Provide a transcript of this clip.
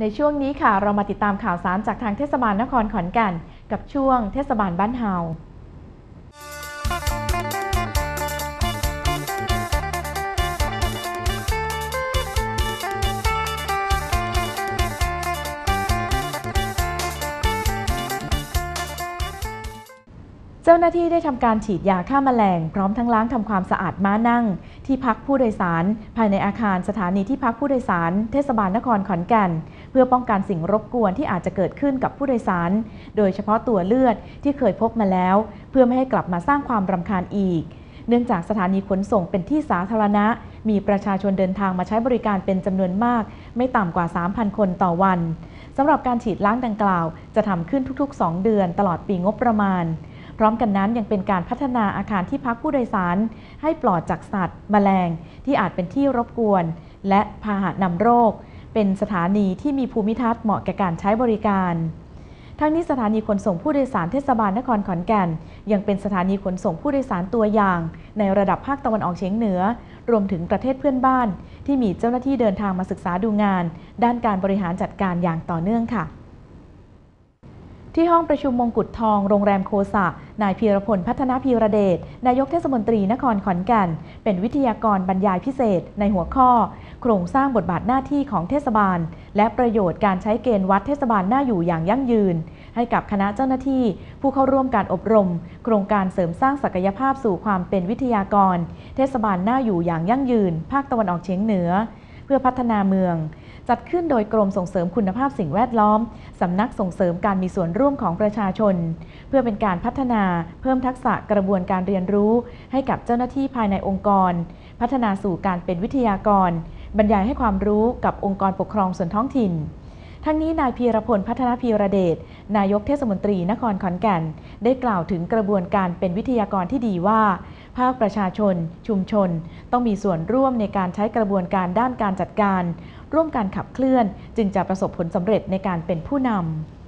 ในช่วงนี้ค่ะเรามาติดตามข่าวสารจากทางเทศบาลนครขอนแก่นกับช่วงเทศบาลบ้านเฮา เจ้าหน้าที่ได้ทำการฉีดยาฆ่าแมลง พร้อมทั้งล้างทำความสะอาดม้านั่ง ที่พักผู้โดยสาร ภายในอาคารสถานีที่พักผู้โดยสาร เทศบาลนครขอนแก่น เพื่อป้องกันสิ่งรบกวนที่อาจจะเกิดขึ้นกับผู้โดยสาร โดยเฉพาะตัวเลือดที่เคยพบมาแล้ว เพื่อไม่ให้กลับมาสร้างความรำคาญอีก เนื่องจากสถานีขนส่งเป็นที่สาธารณะ มีประชาชนเดินทางมาใช้บริการเป็นจำนวนมาก ไม่ต่ำกว่า 3,000 คนต่อวันสำหรับการฉีดล้างดังกล่าว จะทำขึ้นทุกๆ 2 เดือนตลอดปีงบประมาณ พร้อมกันนั้นยังเป็นการพัฒนาอาคารที่พักผู้โดยสาร ให้ปลอดจากสัตว์แมลง ที่อาจเป็นที่รบกวน และพาหะนำโรค เป็นสถานีที่มีภูมิทัศน์เหมาะแก่การใช้บริการทั้งนี้สถานีขนส่งผู้โดยสารเทศบาลนครขอนแก่น ยังเป็นสถานีขนส่งผู้โดยสารตัวอย่าง ในระดับภาคตะวันออกเฉียงเหนือ รวมถึงประเทศเพื่อนบ้าน ที่มีเจ้าหน้าที่เดินทางมาศึกษาดูงาน ด้านการบริหารจัดการอย่างต่อเนื่องค่ะ ที่ห้องประชุมมงกุฎทองโรงแรมโคสะ นายพีรพลพัฒนาพีระเดช นายกเทศมนตรีนครขอนแก่น เป็นวิทยากรบรรยายพิเศษ ในหัวข้อ โครงสร้างบทบาทหน้าที่ของเทศบาล และประโยชน์การใช้เกณฑ์วัดเทศบาลหน้าอยู่อย่างยั่งยืน ให้กับคณะเจ้าหน้าที่ ผู้เข้าร่วมการอบรม โครงการเสริมสร้างศักยภาพสู่ความเป็นวิทยากร เทศบาลหน้าอยู่อย่างยั่งยืน ภาคตะวันออกเฉียงเหนือ เพื่อพัฒนาเมือง จัดขึ้นโดยกรมส่งเสริมคุณภาพสิ่งแวดล้อม สำนักส่งเสริมการมีส่วนร่วมของประชาชน เพื่อเป็นการพัฒนาเพิ่มทักษะกระบวนการเรียนรู้ให้กับเจ้าหน้าที่ภายในองค์กร พัฒนาสู่การเป็นวิทยากร บรรยายให้ความรู้กับองค์กรปกครองส่วนท้องถิ่นทั้งนี้นายพีรพลพัฒนาพีระเดช นายกเทศมนตรีนครขอนแก่น ได้กล่าวถึงกระบวนการเป็นวิทยากรที่ดีว่า ภาคประชาชน ชุมชน ต้องมีส่วนร่วมในการใช้กระบวนการด้านการจัดการ ร่วมการขับเคลื่อน จึงจะประสบผลสำเร็จในการเป็นผู้นำ